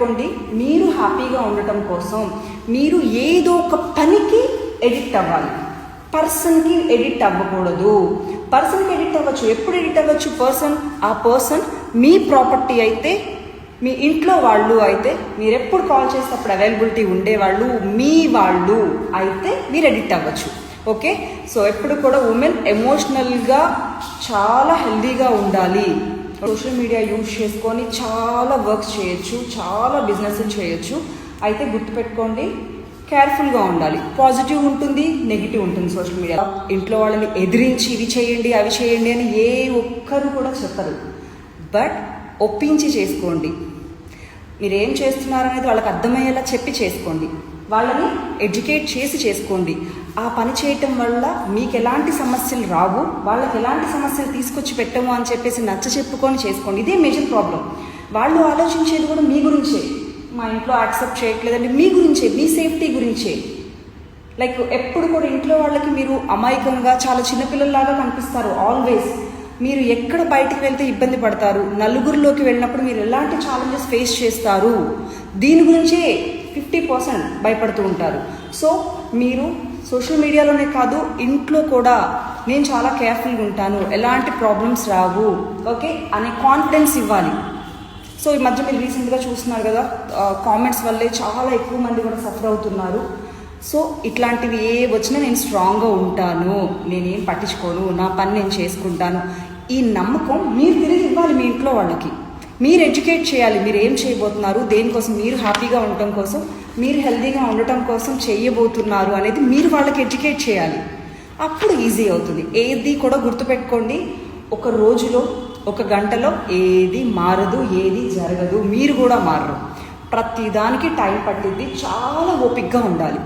గుర్తుపెట్టుకోండి మీరు హ్యాపీగా ఉండటం కోసం మీరు ఏదో ఒక పనికి ఎడిక్ట్ అవ్వాలి. పర్సన్కి ఎడిట్ అవ్వకూడదు. పర్సన్కి ఎడిట్ అవ్వచ్చు. ఎప్పుడు ఎడిట్ అవ్వచ్చు పర్సన్? ఆ పర్సన్ మీ ప్రాపర్టీ అయితే మీ ఇంట్లో వాళ్ళు అయితే మీరు ఎప్పుడు కాల్ చేస్తే అప్పుడు అవైలబిలిటీ ఉండేవాళ్ళు మీ వాళ్ళు అయితే మీరు ఎడిట్ అవ్వచ్చు. ఓకే? సో ఎప్పుడు కూడా ఉమెన్ ఎమోషనల్గా చాలా హెల్దీగా ఉండాలి. సోషల్ మీడియా యూజ్ చేసుకొని చాలా వర్క్స్ చేయొచ్చు చాలా బిజినెస్ చేయొచ్చు. అయితే గుర్తుపెట్టుకోండి కేర్ఫుల్గా ఉండాలి. పాజిటివ్ ఉంటుంది నెగిటివ్ ఉంటుంది సోషల్ మీడియా. ఇంట్లో వాళ్ళని ఎదిరించి ఇవి చేయండి అవి చేయండి అని ఏ ఒక్కరు కూడా చెప్పరు. బట్ ఒప్పించి చేసుకోండి. మీరు ఏం చేస్తున్నారు అనేది వాళ్ళకి అర్థమయ్యేలా చెప్పి చేసుకోండి. వాళ్ళని ఎడ్యుకేట్ చేసి చేసుకోండి. ఆ పని చేయటం వల్ల మీకు ఎలాంటి సమస్యలు రావు వాళ్ళకి ఎలాంటి సమస్యలు తీసుకొచ్చి పెట్టము అని చెప్పేసి నచ్చ చెప్పుకొని చేసుకోండి. ఇదే మేజర్ ప్రాబ్లం వాళ్ళు ఆలోచించేది కూడా మీ గురించే. మా ఇంట్లో యాక్సెప్ట్ చేయట్లేదండి మీ గురించే మీ సేఫ్టీ గురించే. లైక్ ఎప్పుడు కూడా ఇంట్లో వాళ్ళకి మీరు అమాయకంగా చాలా చిన్నపిల్లల్లాగా కనిపిస్తారు ఆల్వేస్ మీరు ఎక్కడ బయటికి వెళ్తే ఇబ్బంది పడతారు? నలుగురిలోకి వెళ్ళినప్పుడు మీరు ఎలాంటి ఛాలెంజెస్ ఫేస్ చేస్తారు? దీని గురించే ఫిఫ్టీ పర్సెంట్ భయపడుతూ ఉంటారు. సో మీరు సోషల్ మీడియాలోనే కాదు ఇంట్లో కూడా నేను చాలా కేర్ఫుల్గా ఉంటాను. ఎలాంటి ప్రాబ్లమ్స్ రావు. ఓకే? అనే కాన్ఫిడెన్స్ ఇవ్వాలి. సో ఈ మధ్య మీరు రీసెంట్గా చూస్తున్నారు కదా కామెంట్స్ వల్లే చాలా ఎక్కువ మంది కూడా సఫర్ అవుతున్నారు. సో ఇట్లాంటివి ఏ వచ్చినా నేను స్ట్రాంగ్గా ఉంటాను. నేనేం పట్టించుకోను. నా పని నేను చేసుకుంటాను. ఈ నమ్మకం మీరు తిరిగి ఇవ్వాలి మీ ఇంట్లో వాళ్ళకి. మీరు ఎడ్యుకేట్ చేయాలి. మీరు ఏం చేయబోతున్నారు? దేనికోసం? మీరు హ్యాపీగా ఉండటం కోసం మీరు హెల్తీగా ఉండటం కోసం చేయబోతున్నారు అనేది మీరు వాళ్ళకి ఎడ్యుకేట్ చేయాలి. అప్పుడు ఈజీ అవుతుంది. ఏది కూడా గుర్తుపెట్టుకోండి. ఒక రోజులో ఒక గంటలో ఏది మారదు ఏది జరగదు. మీరు కూడా మారరు. ప్రతిదానికి టైం పట్టింది చాలా ఓపిక్గా ఉండాలి.